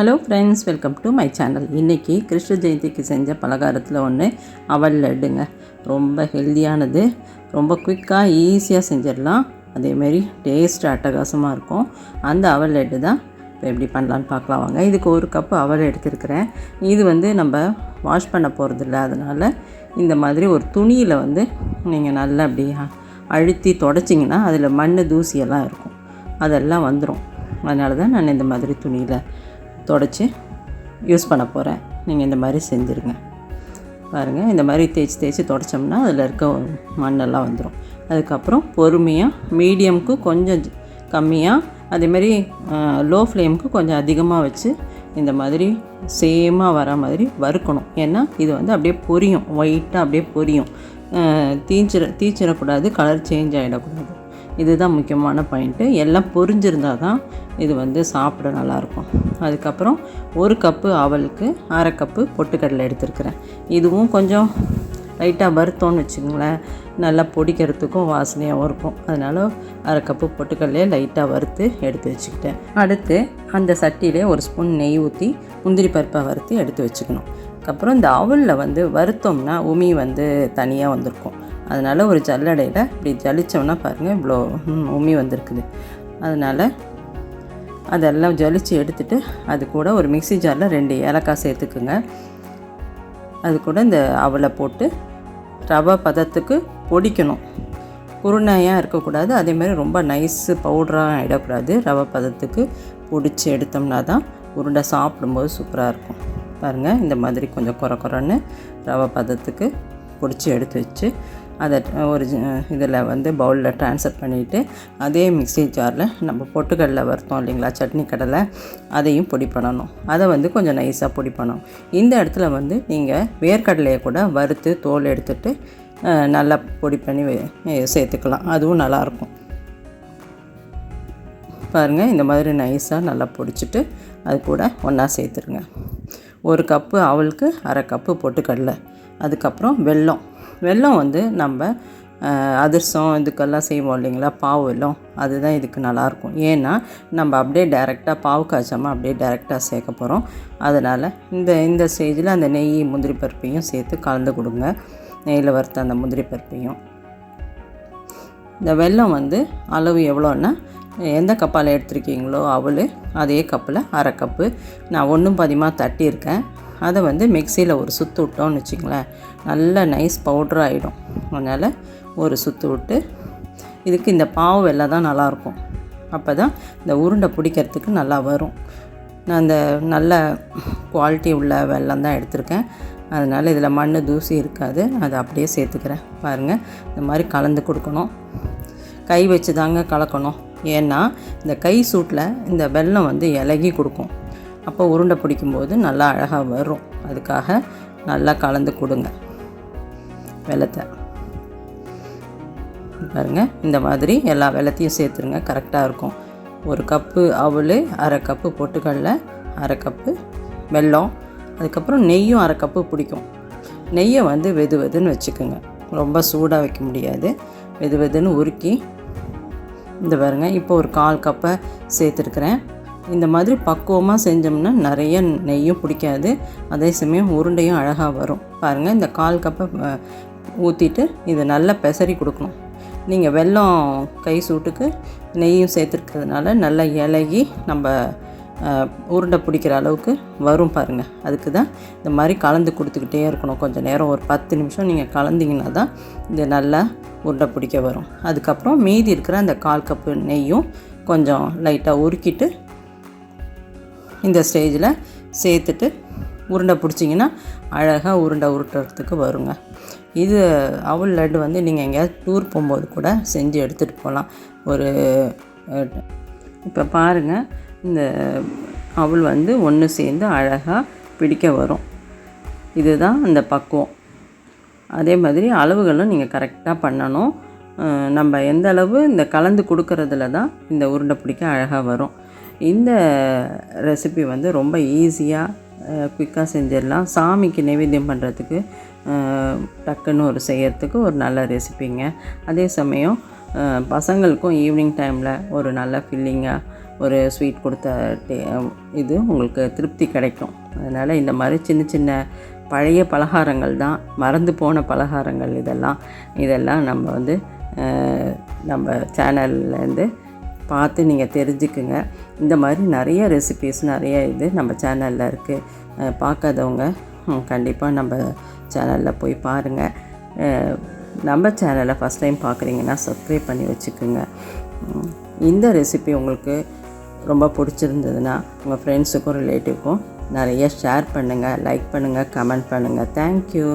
Hello friends welcome to my channel இன்றைக்கி கிருஷ்ண ஜெயந்திக்கு செஞ்ச பலகாரத்தில் ஒன்று அவல் லட்டுங்க. ரொம்ப ஹெல்த்தியானது ரொம்ப குயிக்காக ஈஸியாக செஞ்சிடலாம். அதேமாரி டேஸ்ட் அட்டகாசமாக இருக்கும். அந்த அவல் லட்டு தான் இப்போ எப்படி பண்ணலான்னு பார்க்கலாம் வாங்க. இதுக்கு ஒரு கப்பு அவல் எடுத்துருக்கிறேன். இது வந்து நம்ம வாஷ் பண்ண போகிறதில்ல அதனால் இந்த மாதிரி ஒரு துணியில் வந்து நீங்கள் நல்லா அப்படி அழுத்தி தொடச்சிங்கன்னா அதில் மண் தூசியெல்லாம் இருக்கும். அதெல்லாம் வந்துடும் அதனால தான் நான் இந்த மாதிரி துணியில் தொடச்சி யூஸ் பண்ண போகிறேன். நீங்கள் இந்த மாதிரி செஞ்சுருங்க. பாருங்கள் இந்த மாதிரி தேய்ச்சி தேய்ச்சி தொடச்சோம்னா அதில் இருக்க மண்ணெல்லாம் வந்துடும். அதுக்கப்புறம் பொறுமையாக மீடியமுக்கு கொஞ்சம் கம்மியாக அதேமாரி லோ ஃப்ளேமுக்கு கொஞ்சம் அதிகமாக வச்சு இந்த மாதிரி சேமாக வர மாதிரி வறுக்கணும். ஏன்னா இது வந்து அப்படியே பொரியும் ஒயிட்டாக அப்படியே பொரியும். அஹ், தீஞ்சிட தீச்சிடக்கூடாது கலர் சேஞ்ச் ஆகிடக்கூடாது. இதுதான் முக்கியமான பாயிண்ட்டு எல்லாம் பொரிஞ்சிருந்தால் தான் இது வந்து சாப்பிட நல்லாயிருக்கும். அதுக்கப்புறம் ஒரு கப்பு அவலுக்கு அரை கப்பு பொட்டுக்கடலை எடுத்துருக்குறேன். இதுவும் கொஞ்சம் லைட்டாக வறுத்தோன்னு வச்சுக்கோங்களேன். நல்லா பொடிக்கிறதுக்கும் வாசனையாகவும் இருக்கும். அதனால் அரை கப்பு பொட்டுக்கடலையே லைட்டாக வறுத்து எடுத்து வச்சுக்கிட்டேன். அடுத்து அந்த சட்டியிலே ஒரு ஸ்பூன் நெய் ஊற்றி முந்திரி பருப்பை வறுத்து எடுத்து வச்சுக்கணும். அதுக்கப்புறம் இந்த அவலில் வந்து வறுத்தோம்னா உமி வந்து தனியாக வந்திருக்கும். அதனால் ஒரு ஜல்லடையில் இப்படி ஜலிச்சோம்னா பாருங்கள் இவ்வளோ உமி வந்திருக்குது. அதனால் அதெல்லாம் ஜலித்து எடுத்துட்டு அது கூட ஒரு மிக்ஸி ஜாரில் ரெண்டு ஏலக்காய் சேர்த்துக்குங்க. அது கூட இந்த அவலை போட்டு ரவை பதத்துக்கு பொடிக்கணும். குருணையாக இருக்கக்கூடாது. அதேமாதிரி ரொம்ப நைஸு பவுடராக ஆகிடக்கூடாது ரவை பதத்துக்கு பொடிச்சு எடுத்தோம்னா தான் உருண்டை சாப்பிடும்போது சூப்பராக இருக்கும். பாருங்கள் இந்த மாதிரி கொஞ்சம் குறை குறைன்னு ரவை பதத்துக்கு பொடிச்சு எடுத்து வச்சு அதை ஒரு இதில் வந்து பவுலில் ட்ரான்ஸ்ஃபர் பண்ணிவிட்டு அதே மிக்ஸி ஜாரில் நம்ம பொட்டுக்கடலை வறுத்தோம் இல்லைங்களா சட்னி கடலை அதையும் பொடி பண்ணணும். அதை வந்து கொஞ்சம் நைஸாக பொடி பண்ணணும். இந்த இடத்துல வந்து நீங்கள் வேர்க்கடலையை கூட வறுத்து தோல் எடுத்துட்டு நல்லா பொடி பண்ணி சேர்த்துக்கலாம். அதுவும் நல்லாயிருக்கும். பாருங்கள் இந்த மாதிரி நைஸாக நல்லா பொடிச்சிட்டு அது கூட ஒன்றா சேர்த்துருங்க. ஒரு கப்பு அவலுக்கு அரை கப்பு பொட்டுக்கடலை. அதுக்கப்புறம் வெல்லம். வெல்லம் வந்து நம்ம அதிர்சம் இதுக்கெல்லாம் செய்வோம் இல்லைங்களா? பாவு வெல்லம் அதுதான் இதுக்கு நல்லாயிருக்கும். ஏன்னா நம்ம அப்படியே டைரெக்டாக பாவு காய்ச்சாமல் அப்படியே டைரெக்டாக சேர்க்க போகிறோம் அதனால் இந்த இந்த ஸ்டேஜில் அந்த நெய் முந்திரி பருப்பையும் சேர்த்து கலந்து கொடுங்க. நெய்யில் வறுத்த அந்த முந்திரி பருப்பையும். இந்த வெல்லம் வந்து அளவு எவ்வளோன்னா எந்த கப்பால் எடுத்திருக்கீங்களோ அவள் அதே கப்பில் அரை கப்பு. நான் ஒன்றும் பதிமாக தட்டியிருக்கேன். அதை வந்து மிக்சியில் ஒரு சுற்று விட்டோம்னு வச்சுங்களேன் நல்ல நைஸ் பவுட்ரு ஆகிடும் அதனால் ஒரு சுற்று விட்டு இதுக்கு இந்த பாவு வெள்ளை தான் நல்லாயிருக்கும். அப்போ தான் இந்த உருண்டை பிடிக்கிறதுக்கு நல்லா வரும். நான் இந்த நல்ல குவாலிட்டி உள்ள வெல்லம் தான் எடுத்திருக்கேன். அதனால் இதில் மண் தூசி இருக்காது. அதை அப்படியே சேர்த்துக்கிறேன். பாருங்கள் இந்த மாதிரி கலந்து கொடுக்கணும். கை வச்சு தாங்க கலக்கணும். ஏன்னா இந்த கை சூட்டில் இந்த வெல்லம் வந்து இலகி கொடுக்கும். அப்போ உருண்டை பிடிக்கும்போது நல்லா அழகாக வரும். அதுக்காக நல்லா கலந்து கொடுங்க. வெள்ளத்தை. பாருங்கள் இந்த மாதிரி எல்லா வெள்ளத்தையும் சேர்த்துருங்க. கரெக்டாக இருக்கும். ஒரு கப்பு அவல் அரை கப்பு பொட்டுக்கடல அரை கப்பு வெல்லம் அதுக்கப்புறம் நெய்யும் அரை கப்பு பிடிக்கும். நெய்யை வந்து வெது வெதுன்னு வச்சுக்கோங்க. ரொம்ப சூடாக வைக்க முடியாது. வெது வெதுன்னு உருக்கி இந்த பாருங்க இப்போ ஒரு கால் கப்பை சேர்த்துருக்குறேன். இந்த மாதிரி பக்குவமாக செஞ்சோம்னா நிறைய நெய்யும் பிடிக்காது. அதே சமயம் உருண்டையும் அழகாக வரும். பாருங்கள் இந்த கால் கப்பை ஊற்றிட்டு இதை நல்லா பெசரி கொடுக்கணும். நீங்கள் வெல்லம் கை சூட்டுக்கு நெய்யும் சேர்த்துருக்கிறதுனால நல்லா இலகி நம்ம உருண்டை பிடிக்கிற அளவுக்கு வரும் பாருங்கள் அதுக்கு தான் இந்த மாதிரி கலந்து கொடுத்துக்கிட்டே இருக்கணும். கொஞ்சம் நேரம் ஒரு பத்து நிமிஷம் நீங்கள் கலந்தீங்கன்னா தான் இது நல்லா உருண்டை பிடிக்க வரும். அதுக்கப்புறம் மீதி இருக்கிற அந்த கால் கப்பு நெய்யும் கொஞ்சம் லைட்டாக உருக்கிட்டு இந்த ஸ்டேஜில் சேர்த்துட்டு உருண்டை பிடிச்சிங்கன்னா அழகாக உருண்டை உருட்டுறதுக்கு வருங்க. இது அவல் லட்டு வந்து நீங்கள் எங்கேயாவது டூர் போகும்போது கூட செஞ்சு எடுத்துகிட்டு போகலாம். ஒரு இப்போ பாருங்கள் இந்த அவள் வந்து ஒன்று சேர்ந்து அழகாக பிடிக்க வரும். இதுதான் அந்த பக்குவம். அதே மாதிரி அளவுகளும் நீங்கள் கரெக்டாக பண்ணணும். நம்ம எந்த அளவு இந்த கலந்து கொடுக்கறதுல தான் இந்த உருண்டை பிடிக்க அழகாக வரும். இந்த ரெசிபி வந்து ரொம்ப ஈஸியாக குயிக்காக செஞ்சிடலாம். சாமிக்கு நைவேத்தியம் பண்ணுறதுக்கு டக்குன்னு ஒரு செய்கிறதுக்கு ஒரு நல்ல ரெசிபிங்க அதே சமயம் பசங்களுக்கும் ஈவினிங் டைமில் ஒரு நல்ல ஃபில்லிங்காக ஒரு ஸ்வீட் கொடுத்த டே- இது உங்களுக்கு திருப்தி கிடைக்கும். அதனால் இந்த மாதிரி சின்ன சின்ன பழைய பலகாரங்கள் தான் மறந்து போன பலகாரங்கள் இதெல்லாம். இதெல்லாம் நம்ம வந்து நம்ம சேனல்லேருந்து பார்த்து நீங்கள் தெரிஞ்சுக்குங்க. இந்த மாதிரி நிறைய ரெசிபீஸ் நிறைய இது நம்ம சேனலில் இருக்குது பார்க்காதவங்க கண்டிப்பாக நம்ம சேனலில் போய் பாருங்கள் நம்ம சேனலை ஃபஸ்ட் டைம் பார்க்குறீங்கன்னா சப்ஸ்கிரைப் பண்ணி வச்சுக்கோங்க. இந்த ரெசிபி உங்களுக்கு ரொம்ப பிடிச்சிருந்ததுன்னா உங்கள் ஃப்ரெண்ட்ஸுக்கும் ரிலேட்டிவ்க்கும் நிறைய ஷேர் பண்ணுங்கள் லைக் பண்ணுங்கள் கமெண்ட் பண்ணுங்கள் தேங்க்யூ